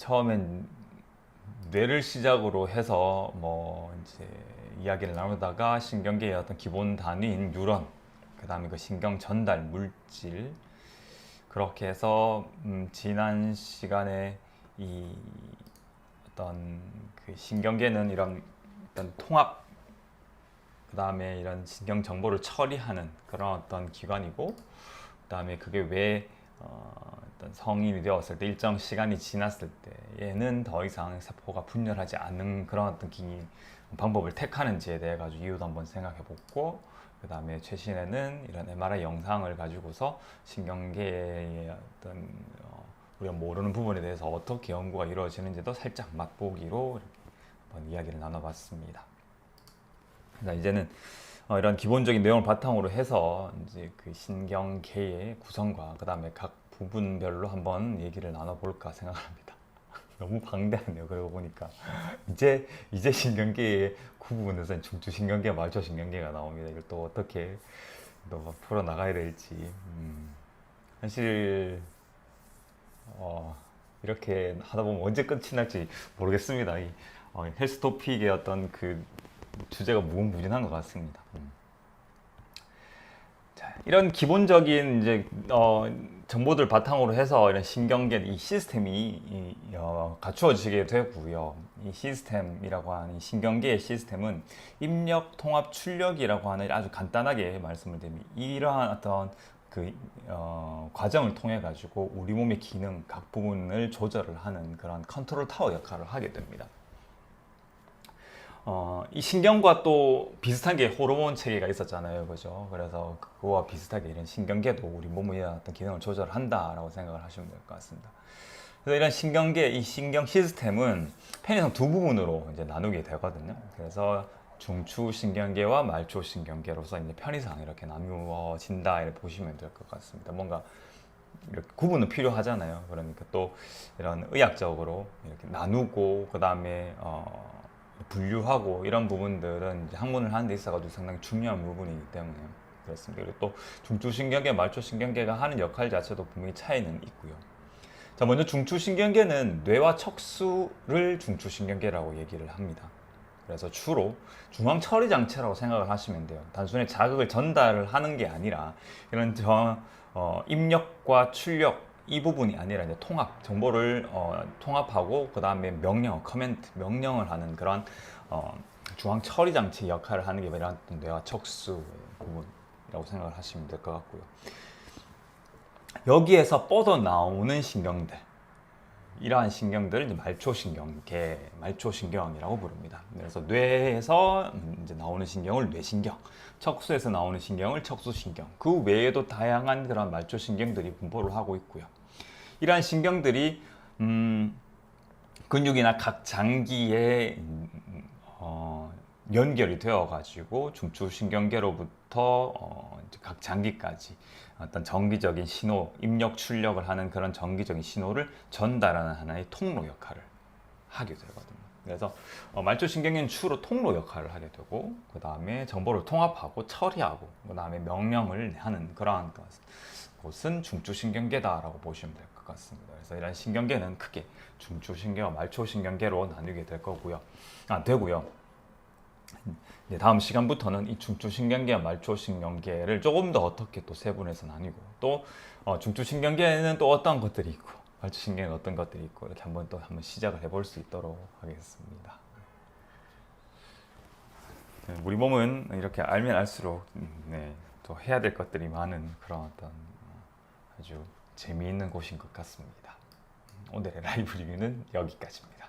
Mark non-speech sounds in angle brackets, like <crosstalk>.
처음엔 뇌를 시작으로 해서 뭐 이제 이야기를 나누다가 신경계의 어떤 기본 단위인 뉴런, 그 다음에 그 신경 전달 물질 그렇게 해서 음, 지난 시간에 이 어떤 그 신경계는 이런 어떤 통합 그 다음에 이런 신경 정보를 처리하는 그런 어떤 기관이고 그 다음에 그게 왜 어, 어떤 성인이 되었을 때 일정 시간이 지났을 때 얘는 더 이상 세포가 분열하지 않는 그런 어떤 기 방법을 택하는지에 대해 가지고 이유도 한번 생각해 보고 그 다음에 최신에는 이런 MRI 영상을 가지고서 신경계의 어떤 어, 우리가 모르는 부분에 대해서 어떻게 연구가 이루어지는지도 살짝 맛보기로 한번 이야기를 나눠봤습니다. 자, 이제는 어, 이런 기본적인 내용을 바탕으로 해서 이제 그 신경계의 구성과 그 다음에 각 부분별로 한번 얘기를 나눠볼까 생각합니다. <laughs> 너무 방대하네요. 그러고 보니까 이제 이제 신경계의 구분에서 중추 신경계, 말초 신경계가 나옵니다. 이걸 또 어떻게 또 풀어 나가야 될지 음, 사실 어, 이렇게 하다 보면 언제 끝이 날지 모르겠습니다. 이 어, 헬스 토픽의 어떤 그 주제가 무궁무진한 것 같습니다. 음. 자, 이런 기본적인 이제 어, 정보들 바탕으로 해서 이런 신경계 이 시스템이 이, 어, 갖추어지게 되고요. 이 시스템이라고 하는 이 신경계의 시스템은 입력, 통합, 출력이라고 하는 아주 간단하게 말씀을 드리면 이러한 어떤 그 어, 과정을 통해 가지고 우리 몸의 기능 각 부분을 조절을 하는 그런 컨트롤 타워 역할을 하게 됩니다. 어, 이 신경과 또 비슷한 게 호르몬 체계가 있었잖아요. 그죠? 그래서 그거와 비슷하게 이런 신경계도 우리 몸의 어떤 기능을 조절한다라고 생각을 하시면 될 것 같습니다. 그래서 이런 신경계, 이 신경 시스템은 편의상 두 부분으로 이제 나누게 되거든요. 그래서 중추 신경계와 말초 신경계로서 이제 편의상 이렇게 나누어진다 이렇게 보시면 될 것 같습니다. 뭔가 이렇게 구분은 필요하잖아요. 그러니까 또 이런 의학적으로 이렇게 나누고 그 다음에 어, 분류하고 이런 부분들은 이제 학문을 하는 데 있어가지고 상당히 중요한 부분이기 때문에 그렇습니다. 그리고 또 중추신경계, 말초신경계가 하는 역할 자체도 분명히 차이는 있고요. 자, 먼저 중추신경계는 뇌와 척수를 중추신경계라고 얘기를 합니다. 그래서 주로 중앙 처리 장치라고 생각을 하시면 돼요. 단순히 자극을 전달을 하는 게 아니라 이런 저, 어, 입력과 출력 이 부분이 아니라 이제 통합 정보를 어, 통합하고 그 다음에 명령 커멘트 명령을 하는 그런 어, 중앙 처리 장치 역할을 하는 게 이런 뇌와 척수 부분이라고 생각을 하시면 될 것 같고요. 여기에서 뻗어 나오는 신경들 이러한 신경들을 이제 말초신경계, 말초신경이라고 부릅니다. 그래서 뇌에서 이제 나오는 신경을 뇌신경, 척수에서 나오는 신경을 척수신경, 그 외에도 다양한 그런 말초신경들이 분포를 하고 있고요. 이러한 신경들이 음, 근육이나 각 장기에 음, 어, 연결이 되어 가지고 중추신경계로부터 어, 각 장기까지 어떤 정기적인 신호, 입력 출력을 하는 그런 정기적인 신호를 전달하는 하나의 통로 역할을 하게 되거든요. 그래서 어, 말초신경계는 주로 통로 역할을 하게 되고 그 다음에 정보를 통합하고 처리하고 그 다음에 명령을 하는 그러한 것, 곳은 중추신경계다라고 보시면 될 것 같 습니다. 그래서 이런 신경계는 크게 중추신경과 말초신경계로 나뉘게 될 거고요. 아 되고요. 이제 다음 시간부터는 이 중추신경계와 말초신경계를 조금 더 어떻게 또 세분해서 나뉘고 또 어, 중추신경계에는 또 어떤 것들이 있고 말초신경에는 어떤 것들이 있고 이렇게 한번 또 한번 시작을 해볼 수 있도록 하겠습니다. 네, 우리 몸은 이렇게 알면 알수록 음, 네, 또 해야 될 것들이 많은 그런 어떤 어, 아주 재미있는 곳인 것 같습니다. 오늘의 라이브 리뷰는 여기까지입니다.